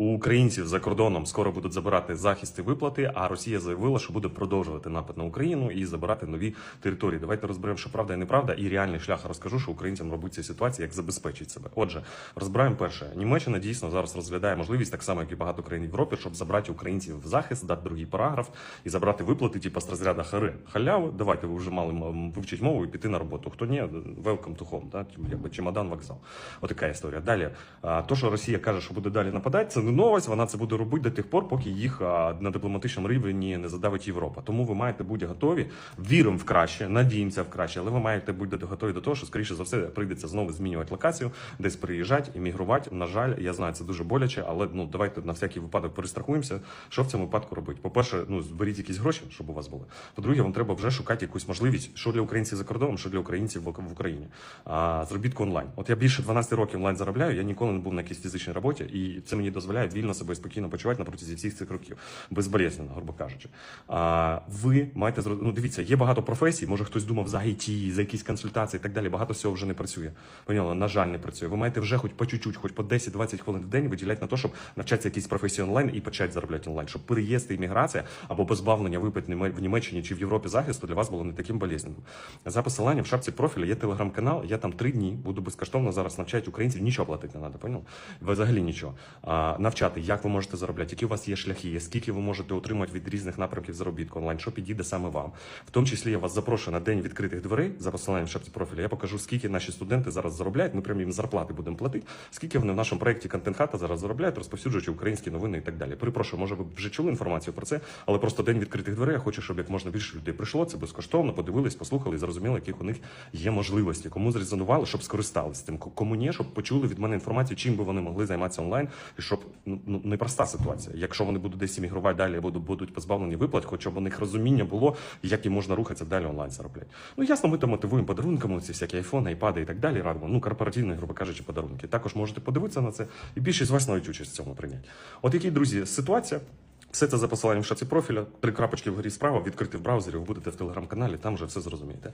У українців за кордоном скоро будуть забирати захист і виплати, а Росія заявила, що буде продовжувати напад на Україну і забирати нові території. Давайте розберемо, що правда і неправда, і реальний шлях розкажу, що українцям робить ця ситуація, як забезпечить себе. Отже, розбираємо перше. Німеччина дійсно зараз розглядає можливість, так само як і багато країн Європи, щоб забрати українців в захист, дати другий параграф і забрати виплати, типу, з розряду хари. Халяви, давайте ви вже мали вивчити мову і піти на роботу. Хто ні, welcome to home, да? якби чемодан, вокзал. Отака історія. Далі, то, що Росія каже, що буде далі нападати, це не. Вона це буде робити до тих пор, поки їх на дипломатичному рівні не задавить Європа. Тому ви маєте бути готові. Віримо в краще, надіємося в краще, але ви маєте бути готові до того, що скоріше за все прийдеться знову змінювати локацію, десь приїжджати, іммігрувати. На жаль, я знаю, це дуже боляче, але ну давайте на всякий випадок перестрахуємося. Що в цьому випадку робити? По-перше, ну зберіть якісь гроші, щоб у вас були. По-друге, вам треба вже шукати якусь можливість, що для українців за кордоном, що для українців в Україні. А заробітку онлайн. От я більше 12 років онлайн заробляю. Я ніколи не був на якійсь фізичній роботі, і це мені дозволяє вільно себе і спокійно почувати на протязі всіх цих років, безболезненно, грубо кажучи. А ви маєте зро- ну, дивіться, є багато професій. Може хтось думав за IT, за якісь консультації і так далі. Багато всього вже не працює. Поняла, на жаль, не працює. Ви маєте вже хоч по чуть-чуть, хоч по 10-20 хвилин в день виділяти на те, щоб навчатися якісь професії онлайн і почати заробляти онлайн, щоб переїзд і імміграція або позбавлення випит в Німеччині чи в Європі захисту для вас було не таким болезненним. За посиланням в шапці профіля є телеграм-канал. Я там три дні буду безкоштовно зараз навчати українців. Нічого платити не треба, понял? Взагалі нічого. А, навчати, як ви можете заробляти, які у вас є шляхи, скільки ви можете отримати від різних напрямків заробітку онлайн, що підійде саме вам. В тому числі я вас запрошую на день відкритих дверей за посиланням в шапці профіля. Я покажу, скільки наші студенти зараз заробляють. Ми прямо їм зарплати будемо платити. Скільки вони в нашому проєкті контент хата зараз заробляють, розповсюджуючи українські новини і так далі. Перепрошую, може ви вже чули інформацію про це, але просто день відкритих дверей. Я хочу, щоб як можна більше людей прийшло. Це безкоштовно, подивились, послухали і зрозуміли, яких у них є можливості. Кому зрезонували, щоб скористались цим. Кому ні, щоб почули від мене інформацію, чим би вони могли займатися онлайн, і щоб ну ну, непроста ситуація. Якщо вони будуть десь іммігрувати далі, або будуть позбавлені виплат, хоча б у них розуміння було, як їм можна рухатися далі онлайн заробляти. Ну ясно, ми там мотивуємо подарунками, ці всякі айфони, айпади і так далі. Радимо. Ну корпоративні, грубо кажучи, подарунки. Також можете подивитися на це, і більшість з вас навіть участь в цьому прийняти. От які друзі, ситуація. Все це за посиланням в шапці профіля, три крапочки вгорі справа, відкрити в браузері, ви будете в телеграм-каналі, там вже все зрозумієте.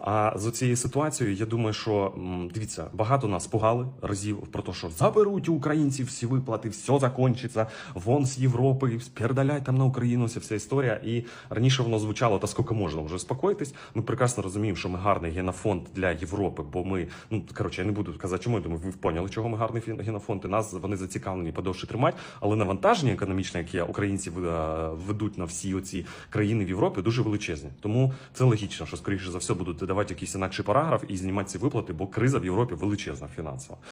А з цією ситуацією, я думаю, що дивіться, багато нас пугали разів про те, що заберуть у українців всі виплати, все закінчиться, вон з Європи, спердаляй там на Україну, вся вся історія. І раніше воно звучало, та скільки можна вже спокоїтись. Ми прекрасно розуміємо, що ми гарний генофонд для Європи, бо ми, ну коротше, я не буду казати, чому я думаю, ви поняли, чого ми гарний генофонд, і нас вони зацікавлені подовше тримати, але навантаження економічне, яке українці е, ведуть на всі оці країни в Європі, дуже величезні. Тому це логічно, що скоріше за все будуть давати якийсь інакший параграф і знімати ці виплати, бо криза в Європі величезна фінансова.